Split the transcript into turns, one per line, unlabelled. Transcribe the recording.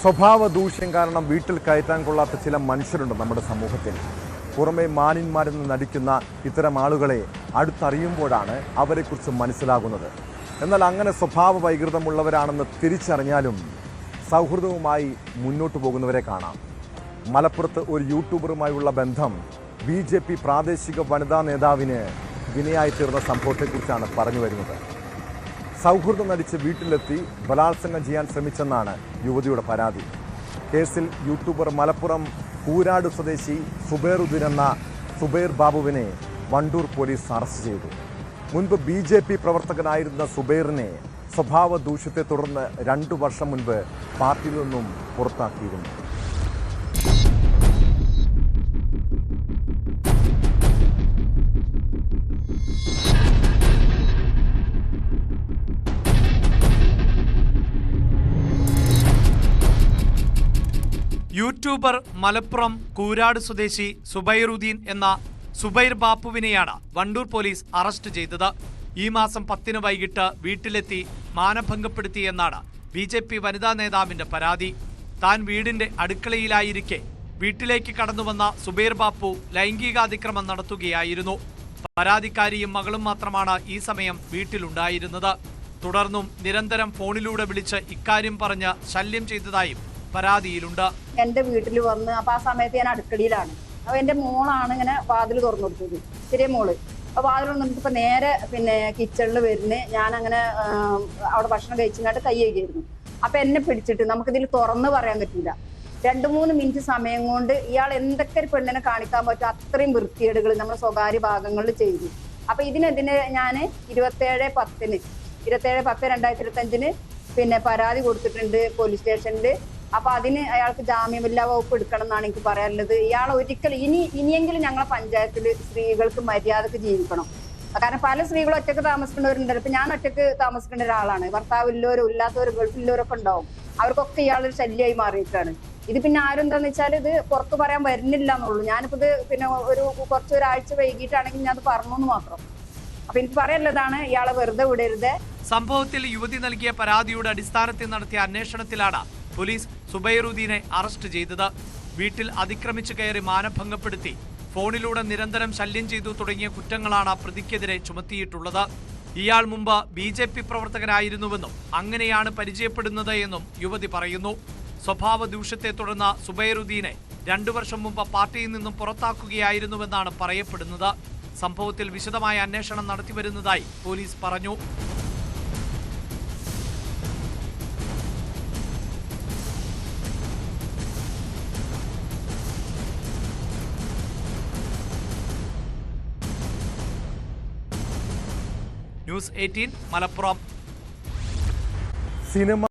സ്വഭാവ ദൂഷ്യം കാരണം വീട്ടിൽ കയറ്റാൻ കൊള്ളാത്ത ചില മനുഷ്യരുണ്ട് നമ്മുടെ സമൂഹത്തിൽ. പുറമെ മാന്യന്മാരെന്ന് നടിക്കുന്ന ഇത്തരം ആളുകളെ അടുത്തറിയുമ്പോഴാണ് അവരെക്കുറിച്ച് മനസ്സിലാകുന്നത്. എന്നാൽ അങ്ങനെ സ്വഭാവ വൈകൃതമുള്ളവരാണെന്ന് തിരിച്ചറിഞ്ഞാലും സൗഹൃദവുമായി മുന്നോട്ട് പോകുന്നവരെ കാണാം. മലപ്പുറത്ത് ഒരു യൂട്യൂബറുമായുള്ള ബന്ധം ബി പ്രാദേശിക വനിതാ നേതാവിന് വിനയായി തീർന്ന സംഭവത്തെക്കുറിച്ചാണ് പറഞ്ഞു വരുന്നത്. സൗഹൃദം നടിച്ച് വീട്ടിലെത്തി ബലാത്സംഗം ചെയ്യാൻ ശ്രമിച്ചെന്നാണ് യുവതിയുടെ പരാതി. കേസിൽ യൂട്യൂബർ മലപ്പുറം കൂരാട് സ്വദേശി സുബൈറുദ്ദീൻ എന്ന സുബൈർ ബാബുവിനെ വണ്ടൂർ പോലീസ് അറസ്റ്റ് ചെയ്തു. മുൻപ് ബി ജെ പി പ്രവർത്തകനായിരുന്ന സുബൈറിനെ സ്വഭാവ ദൂഷ്യത്തെ തുടർന്ന് രണ്ടു വർഷം മുൻപ് പാർട്ടിയിൽ നിന്നും പുറത്താക്കിയിരുന്നു.
യൂട്യൂബർ മലപ്പുറം കൂരാട് സ്വദേശി സുബൈറുദ്ദീൻ എന്ന സുബൈർ ബാപ്പുവിനെയാണ് വണ്ടൂർ പോലീസ് അറസ്റ്റ് ചെയ്തത്. ഈ മാസം പത്തിന് വൈകിട്ട് വീട്ടിലെത്തി മാനഭംഗപ്പെടുത്തിയെന്നാണ് ബി ജെ പി വനിതാ നേതാവിന്റെ പരാതി. താൻ വീടിന്റെ അടുക്കളയിലായിരിക്കെ വീട്ടിലേക്ക് കടന്നുവന്ന സുബൈർ ബാപ്പു ലൈംഗികാതിക്രമം നടത്തുകയായിരുന്നു. പരാതിക്കാരിയും മകളും മാത്രമാണ് ഈ സമയം വീട്ടിലുണ്ടായിരുന്നത്. തുടർന്നും നിരന്തരം ഫോണിലൂടെ വിളിച്ച് ഇക്കാര്യം പറഞ്ഞ് ശല്യം ചെയ്തതായും പരാതിയിലുണ്ട്.
എന്റെ വീട്ടിൽ വന്ന് അപ്പൊ ആ സമയത്ത് ഞാൻ അടുക്കളയിലാണ്. അപ്പൊ എന്റെ മോളാണ് ഇങ്ങനെ വാതിൽ തുറന്നു കൊടുത്തത്. ചെറിയ മോൾ. അപ്പൊ വാതിൽ തുറന്നിട്ട് ഇപ്പൊ നേരെ പിന്നെ കിച്ചണിൽ വരുന്ന് ഞാൻ അങ്ങനെ അവിടെ ഭക്ഷണം കഴിച്ചിങ്ങാട്ട് കൈ കഴിക്കായിരുന്നു അപ്പൊ എന്നെ പിടിച്ചിട്ട് നമുക്കിതിൽ തുറന്ന് പറയാൻ പറ്റില്ല. രണ്ടു മൂന്ന് മിനിറ്റ് സമയം കൊണ്ട് ഇയാൾ എന്തൊക്കെ ഒരു പെണ്ണിനെ കാണിക്കാൻ പറ്റും അത്രയും വൃത്തികേടുകൾ നമ്മുടെ സ്വകാര്യ ഭാഗങ്ങളിൽ ചെയ്തു. അപ്പൊ ഇതിനെതിനെ ഞാൻ ഇരുപത്തേഴ് പത്തിന് ഇരുപത്തേഴ് പത്ത് രണ്ടായിരത്തി ഇരുപത്തി അഞ്ചിന് പിന്നെ പരാതി കൊടുത്തിട്ടുണ്ട് പോലീസ് സ്റ്റേഷനിൽ അപ്പൊ അതിന് അയാൾക്ക് ജാമ്യമില്ലാ വകുപ്പ് എടുക്കണം എന്നാണ് എനിക്ക് പറയാനുള്ളത്. ഇയാൾ ഒരിക്കൽ ഇനി ഇനിയെങ്കിലും ഞങ്ങളെ പഞ്ചായത്തിൽ സ്ത്രീകൾക്ക് മര്യാദയ്ക്ക് ജീവിക്കണം. കാരണം പല സ്ത്രീകളും ഒറ്റയ്ക്ക് താമസിക്കുന്നവരുണ്ടല്ലോ. ഇപ്പൊ ഞാൻ ഒറ്റയ്ക്ക് താമസിക്കേണ്ട ഒരാളാണ്. ഭർത്താവ് ഇല്ലവരും ഇല്ലാത്തവരും ഗൾഫില്ലവരൊക്കെ ഉണ്ടാവും. അവർക്കൊക്കെ ഇയാളൊരു ശല്യമായി മാറിയിട്ടാണ് ഇത് പിന്നെ ആരും എന്താന്ന് വെച്ചാൽ ഇത് പുറത്ത് പറയാൻ വരുന്നില്ല എന്നുള്ളൂ. ഞാനിപ്പോ ഇത് പിന്നെ ഒരു കുറച്ച് ഒരാഴ്ച വൈകിട്ടാണെങ്കിൽ ഞാൻ അത് പറഞ്ഞു എന്ന് മാത്രം. അപ്പൊ എനിക്ക് പറയാനുള്ളതാണ് ഇയാളെ വെറുതെ വിടരുത്.
സംഭവത്തിൽ യുവതി നൽകിയ പരാതിയുടെ അടിസ്ഥാനത്തിൽ നടത്തിയ അന്വേഷണത്തിലാണ് പോലീസ് സുബൈറുദ്ദീനെ അറസ്റ്റ് ചെയ്തത്. വീട്ടിൽ അതിക്രമിച്ചു കയറി മാനഭംഗപ്പെടുത്തി. ഫോണിലൂടെ നിരന്തരം ശല്യം ചെയ്തു തുടങ്ങിയ കുറ്റങ്ങളാണ് പ്രതിക്കെതിരെ ചുമത്തിയിട്ടുള്ളത്. ഇയാൾ മുമ്പ് ബി ജെ പി പ്രവർത്തകനായിരുന്നുവെന്നും അങ്ങനെയാണ് പരിചയപ്പെടുന്നത് എന്നും യുവതി പറയുന്നു. സ്വഭാവ ദൂഷ്യത്തെ തുടർന്ന് സുബൈറുദ്ദീനെ രണ്ടു വർഷം മുമ്പ് പാർട്ടിയിൽ നിന്നും പുറത്താക്കുകയായിരുന്നുവെന്നാണ് പറയപ്പെടുന്നത്. സംഭവത്തിൽ വിശദമായ അന്വേഷണം നടത്തിവരുന്നതായി പോലീസ് പറഞ്ഞു. News eighteen Malappuram.
സിനിമ